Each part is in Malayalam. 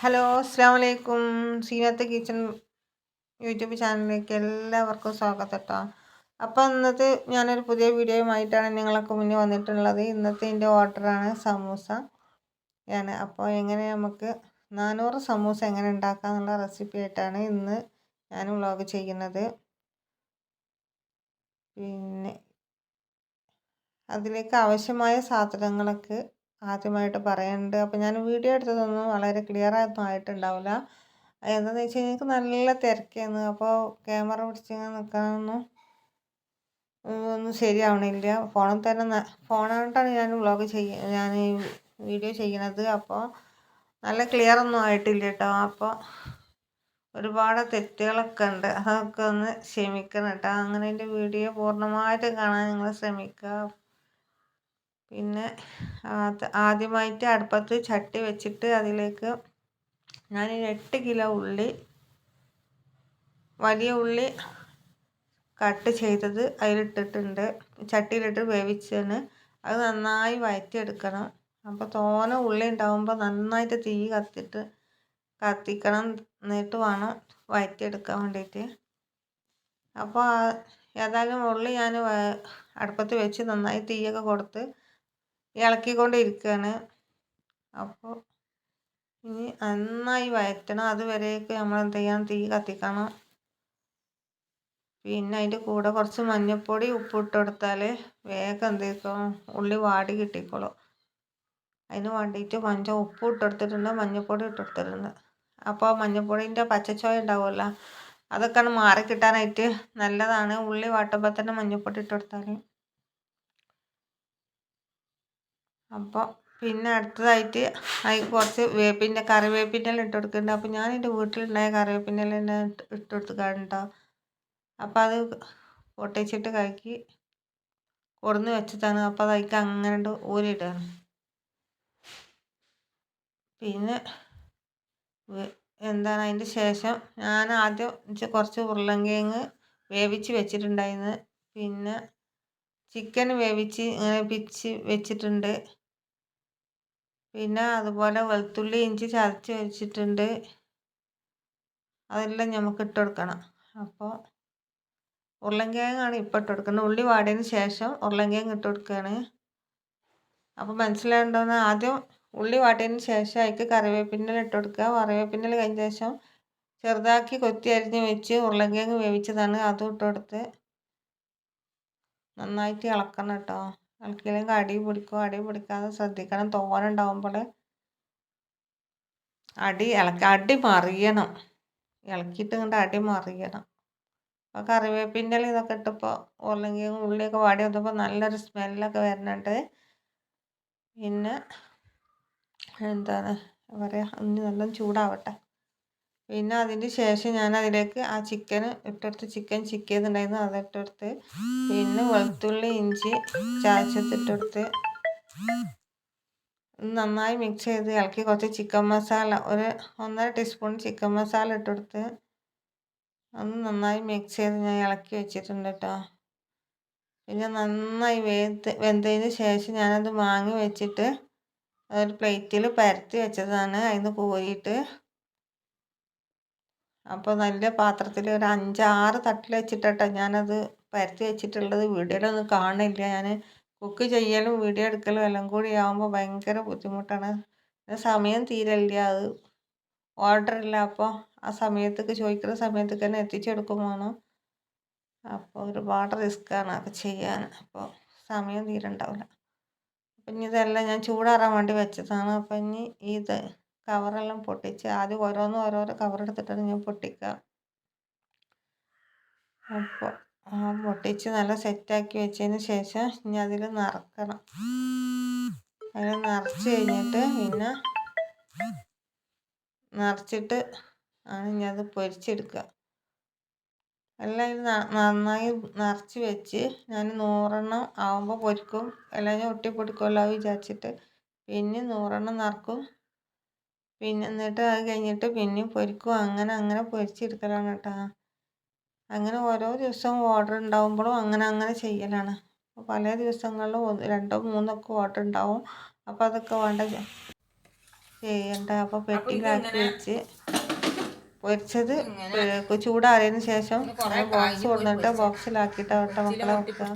ഹലോ അസ്സാം വലൈക്കും സീനത്ത് കിച്ചൺ യൂട്യൂബ് ചാനലിലേക്ക് എല്ലാവർക്കും സ്വാഗതം കേട്ടോ അപ്പോൾ ഇന്നത്തെ ഞാനൊരു പുതിയ വീഡിയോയുമായിട്ടാണ് നിങ്ങളൊക്കെ മുന്നിൽ വന്നിട്ടുള്ളത്. ഇന്നത്തെ എന്റെ ഓർഡറാണ് സമൂസ. ആണ് അപ്പോൾ എങ്ങനെ നമുക്ക് നാനൂറ് സമൂസ എങ്ങനെ ഉണ്ടാക്കാമെന്നുള്ള റെസിപ്പി ആയിട്ടാണ് ഇന്ന് ഞാൻ വ്ളോഗ് ചെയ്യുന്നത്. പിന്നെ അതിലേക്ക് ആവശ്യമായ സാധനങ്ങളൊക്കെ ആദ്യമായിട്ട് പറയുന്നുണ്ട് അപ്പോൾ ഞാൻ വീഡിയോ എടുത്തതൊന്നും വളരെ ക്ലിയർ ആയിട്ടൊന്നും ആയിട്ടുണ്ടാവില്ല. എന്താണെന്ന് വെച്ച് കഴിഞ്ഞാൽ എനിക്ക് നല്ല തിരക്കായിരുന്നു. അപ്പോൾ ക്യാമറ പിടിച്ചിങ്ങനെ നിൽക്കാനൊന്നും ഒന്നും ശരിയാവണില്ല. ഫോണിൽ തന്നെ ഫോണായിട്ടാണ് ഞാൻ വ്ളോഗ് ചെയ്യ ഞാൻ വീഡിയോ ചെയ്യണത് അപ്പോൾ നല്ല ക്ലിയർ ഒന്നും ആയിട്ടില്ല കേട്ടോ. അപ്പോൾ ഒരുപാട് തെറ്റുകളൊക്കെ ഉണ്ട്. അതൊക്കെ ഒന്ന് ക്ഷമിക്കണം കേട്ടോ. അങ്ങനെ എന്റെ വീഡിയോ പൂർണമായിട്ടും കാണാൻ നിങ്ങൾ ശ്രമിക്കുക. പിന്നെ ആദ്യമായിട്ട് അടുപ്പത്ത് ചട്ടി വെച്ചിട്ട് അതിലേക്ക് ഞാൻ എട്ട് കിലോ ഉള്ളി വലിയ ഉള്ളി കട്ട് ചെയ്തത് അതിലിട്ടിട്ടുണ്ട്. ചട്ടിയിലിട്ട് വേവിച്ചാണ് അത് നന്നായി വഴറ്റിയെടുക്കണം അപ്പോൾ തോന ഉള്ളി ഉണ്ടാകുമ്പോൾ നന്നായിട്ട് തീ കത്തിട്ട് കത്തിക്കണം എന്നിട്ട് വേണം വഴറ്റിയെടുക്കാൻ വേണ്ടിയിട്ട് അപ്പോൾ ഏതായാലും ഉള്ളി ഞാൻ അടുപ്പത്ത് വെച്ച് നന്നായി തീയൊക്കെ കൊടുത്ത് ഇളക്കിക്കൊണ്ടിരിക്കുകയാണ് അപ്പോൾ ഇനി നന്നായി വഴറ്റണം അതുവരെയൊക്കെ നമ്മൾ എന്ത് ചെയ്യണം തീ കത്തിക്കണം. പിന്നെ അതിന്റെ കൂടെ കുറച്ച് മഞ്ഞൾപ്പൊടി ഉപ്പിട്ട് കൊടുത്താൽ വേഗം എന്ത് ചെയ്യും ഉള്ളി വാടി കിട്ടിക്കോളും. അതിന് വേണ്ടിയിട്ട് മഞ്ഞ ഉപ്പ് ഇട്ടെടുത്തിട്ടുണ്ട്. മഞ്ഞൾപ്പൊടി ഇട്ടെടുത്തിട്ടുണ്ട് അപ്പോൾ മഞ്ഞൾപ്പൊടീന്റെ പച്ചച്ചോയ ഉണ്ടാവുമല്ലോ അതൊക്കെ മാറി കിട്ടാനായിട്ട് നല്ലതാണ്. ഉള്ളി വാട്ടുമ്പോൾ തന്നെ മഞ്ഞപ്പൊടി ഇട്ട് കൊടുത്താൽ അപ്പോൾ പിന്നെ അടുത്തതായിട്ട് അതിൽ കുറച്ച് വേപ്പിന്റെ കറിവേപ്പിന്റെ ഇട്ട് കൊടുക്കുന്നുണ്ട്. അപ്പോൾ ഞാൻ എന്റെ വീട്ടിലുണ്ടായ കറിവേപ്പിന്റെ തന്നെ ഇട്ട് കൊടുക്കാറുണ്ടോ അപ്പോൾ അത് പൊട്ടിച്ചിട്ട് കഴുകി കൊടുന്ന് വെച്ചതാണ് അപ്പോൾ അത് അതിക്ക് അങ്ങനെ ഊരിയിടുകയാണ്. പിന്നെ എന്താണ് അതിന്റെ ശേഷം ഞാൻ ആദ്യം കുറച്ച് ഉരുളങ്കിങ്ങ് വേവിച്ച് വെച്ചിട്ടുണ്ടായിരുന്നു. പിന്നെ ചിക്കൻ വേവിച്ച് ഇങ്ങനെ പിച്ച് വെച്ചിട്ടുണ്ട്. പിന്നെ അതുപോലെ വെളുത്തുള്ളി ഇഞ്ചി ചതച്ച് വെച്ചിട്ടുണ്ട്. അതെല്ലാം നമുക്ക് ഇട്ട് കൊടുക്കണം. അപ്പോൾ ഉരുളൻകിഴങ്ങാണ് ഇപ്പോൾ ഇട്ട് കൊടുക്കുന്നത്. ഉള്ളി വാടിയതിന് ശേഷം ഉരുളൻകിഴങ്ങ് ഇട്ട് കൊടുക്കുകയാണ് അപ്പോൾ മനസ്സിലായിട്ടുണ്ടോന്ന് ആദ്യം ഉള്ളി വാട്ടിയതിന് ശേഷം അതിക്ക് കറിവേപ്പിന്റെ ഇട്ട് കൊടുക്കുക. കറിവേപ്പിന്റെ കഴിഞ്ഞ ശേഷം ചെറുതാക്കി കൊത്തി അരിഞ്ഞ് വെച്ച് ഉരുളൻകിഴങ്ങ് വേവിച്ചതാണ്. അതും ഇട്ട് കൊടുത്ത് നന്നായിട്ട് ഇളക്കണം കേട്ടോ. ഇളക്കിയില്ലെങ്കിൽ അടി പിടിക്കും അടി പിടിക്കാതെ ശ്രദ്ധിക്കണം. തോരൻ ഉണ്ടാവുമ്പോൾ അടി ഇളക്കി അടി മറിയണം. ഇളക്കിയിട്ട് ഇങ്ങോട്ട് അടി മറിയണം. അപ്പോൾ കറിവേപ്പിന്റെ ഇതൊക്കെ ഇട്ടപ്പോൾ ഉരുളങ്കിയും ഉള്ളിയൊക്കെ വാടി വന്നപ്പോൾ നല്ലൊരു സ്മെല്ലൊക്കെ വരുന്നുണ്ട് പിന്നെ എന്താണ് പറയുക ഇനി നല്ല ചൂടാവട്ടെ. പിന്നെ അതിന് ശേഷം ഞാൻ അതിലേക്ക് ആ ചിക്കൻ ഇട്ടെടുത്ത് ചിക്കൻ ചിക്ക് ചെയ്തിട്ടുണ്ടായിരുന്നു അതിട്ടെടുത്ത് പിന്നെ വെളുത്തുള്ളി ഇഞ്ചി ചാച്ചത്തിട്ടെടുത്ത് നന്നായി മിക്സ് ചെയ്ത് ഇളക്കി കുറച്ച് ചിക്കൻ മസാല ഒരു ഒന്നര ടീസ്പൂൺ ചിക്കൻ മസാല ഇട്ടെടുത്ത് അത് നന്നായി മിക്സ് ചെയ്ത് ഞാൻ ഇളക്കി വെച്ചിട്ടുണ്ട് കേട്ടോ പിന്നെ നന്നായി വെന്ത് വെന്തതിന് ശേഷം ഞാനത് വാങ്ങി വെച്ചിട്ട് ഒരു പ്ലേറ്റിൽ പരത്തി വെച്ചതാണ് അതിന് കോരിയിട്ട് അപ്പോൾ നല്ല പാത്രത്തിൽ ഒരു അഞ്ചാറ് തട്ടിൽ വെച്ചിട്ടാട്ടോ ഞാനത് പരത്തി വെച്ചിട്ടുള്ളത്. വീഡിയോയിലൊന്നും കാണില്ല ഞാൻ കുക്ക് ചെയ്യലും വീഡിയോ എടുക്കലും എല്ലാം കൂടി ആകുമ്പോൾ ഭയങ്കര ബുദ്ധിമുട്ടാണ്. സമയം തീരല്ല അത് ഓർഡർ ഇല്ല. അപ്പോൾ ആ സമയത്തേക്ക് ചോദിക്കുന്ന സമയത്തേക്ക് തന്നെ എത്തിച്ചെടുക്കും വേണം അപ്പോൾ ഒരുപാട് റിസ്ക്കാണ് അത് ചെയ്യാൻ. അപ്പോൾ സമയം തീരണ്ടാവില്ല. അപ്പം ഇനി ഇതെല്ലാം ഞാൻ ചൂടാറാൻ വേണ്ടി വെച്ചതാണ്. അപ്പം ഇനി ഇത് കവറെല്ലാം പൊട്ടിച്ച് ആദ്യം ഓരോന്ന് ഓരോരോ കവറെടുത്തിട്ടാണ് ഞാൻ പൊട്ടിക്കുക. അപ്പോൾ പൊട്ടിച്ച് നല്ല സെറ്റാക്കി വെച്ചതിന് ശേഷം ഇനി അതിൽ നിറക്കണം. അതിൽ നിറച്ച് കഴിഞ്ഞിട്ട് പിന്നെ നിറച്ചിട്ട് ആണ് ഇനി അത് പൊരിച്ചെടുക്കുക. എല്ലാം ഇത് നന്നായി നിറച്ച് വെച്ച് ഞാൻ നൂറെണ്ണം ആവുമ്പോൾ പൊരിക്കും. എല്ലാം ഞാൻ ഒട്ടിപ്പൊടിക്കുമല്ലോ വിചാരിച്ചിട്ട്. പിന്നെ നൂറെണ്ണം നിറക്കും. പിന്നെ എന്നിട്ട് അത് കഴിഞ്ഞിട്ട് പിന്നെയും പൊരിക്കും. അങ്ങനെ അങ്ങനെ പൊരിച്ചെടുക്കലാണ് കേട്ടോ. അങ്ങനെ ഓരോ ദിവസവും ഓർഡർ ഉണ്ടാകുമ്പോഴും അങ്ങനെ അങ്ങനെ ചെയ്യലാണ്. പല ദിവസങ്ങളിലും രണ്ടോ മൂന്നോ ഒക്കെ ഓർഡർ ഉണ്ടാവും. അപ്പോൾ അതൊക്കെ വേണ്ട ചെയ്യണ്ട. അപ്പോൾ പെട്ടിയിലാക്കി വെച്ച് പൊരിച്ചത് ചൂടാറിയതിന് ശേഷം ബോക്സ് കൊണ്ടിട്ട് ബോക്സിലാക്കിയിട്ട് അവരുടെ മക്കളെ വെക്കുക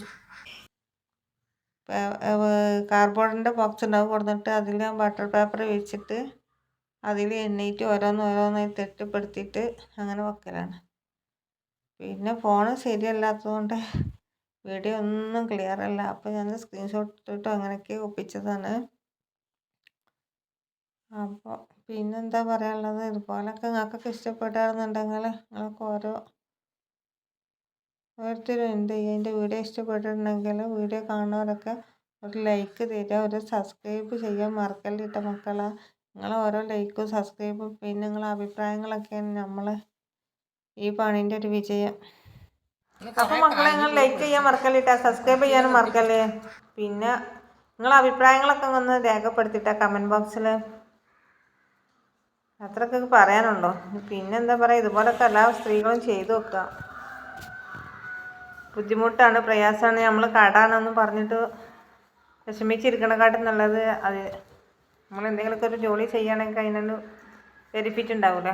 കാർഡ്ബോർഡിന്റെ ബോക്സ് ഉണ്ടാവും. കൊടുത്തിട്ട് അതിൽ ബട്ടർ പേപ്പർ വെച്ചിട്ട് അതിൽ എണ്ണീറ്റ് ഓരോന്ന് ഓരോന്നായി തെറ്റിപ്പെടുത്തിയിട്ട് അങ്ങനെ വെക്കലാണ്. പിന്നെ ഫോണ് ശരിയല്ലാത്തതുകൊണ്ട് വീഡിയോ ഒന്നും ക്ലിയർ അല്ല. അപ്പോൾ ഞാൻ സ്ക്രീൻഷോട്ട് ഇട്ടിട്ട് അങ്ങനെയൊക്കെ ഒപ്പിച്ചതാണ്. അപ്പോൾ പിന്നെന്താ പറയാനുള്ളത്? ഇതുപോലൊക്കെ നിങ്ങൾക്കൊക്കെ ഇഷ്ടപ്പെട്ടാണെന്നുണ്ടെങ്കിൽ നിങ്ങൾക്ക് ഓരോ ഓരോരുത്തരും എന്ത് ചെയ്യുക എന്റെ വീഡിയോ ഇഷ്ടപ്പെട്ടിട്ടുണ്ടെങ്കിൽ വീഡിയോ കാണുന്നവരൊക്കെ ഒരു ലൈക്ക് തരിക ഒരു സബ്സ്ക്രൈബ് ചെയ്യാൻ മറക്കല്ലിട്ട മക്കളെ. നിങ്ങളെ ഓരോ ലൈക്കും സബ്സ്ക്രൈബും പിന്നെ നിങ്ങളെ അഭിപ്രായങ്ങളൊക്കെയാണ് നമ്മൾ ഈ പണീന്റെ ഒരു വിജയം. അപ്പോൾ മക്കളെ നിങ്ങൾ ലൈക്ക് ചെയ്യാൻ മറക്കല്ലിട്ട? സബ്സ്ക്രൈബ് ചെയ്യാനും മറക്കല്ലേ? പിന്നെ നിങ്ങളെ അഭിപ്രായങ്ങളൊക്കെ ഒന്ന് രേഖപ്പെടുത്തിട്ട കമന്റ് ബോക്സിൽ അത്രയൊക്കെ പറയാനുണ്ടോ? പിന്നെന്താ പറയുക ഇതുപോലൊക്കെ എല്ലാ സ്ത്രീകളും ചെയ്തു വെക്കുക ബുദ്ധിമുട്ടാണ് പ്രയാസമാണ് നമ്മൾ കടാണെന്ന് പറഞ്ഞിട്ട് വിഷമിച്ചിരിക്കണക്കാട്ടും നല്ലത് അത് നമ്മൾ എന്തെങ്കിലുമൊക്കെ ഒരു ജോലി ചെയ്യുകയാണെങ്കിൽ അതിനൊരു ബെനിഫിറ്റ് ഉണ്ടാവില്ല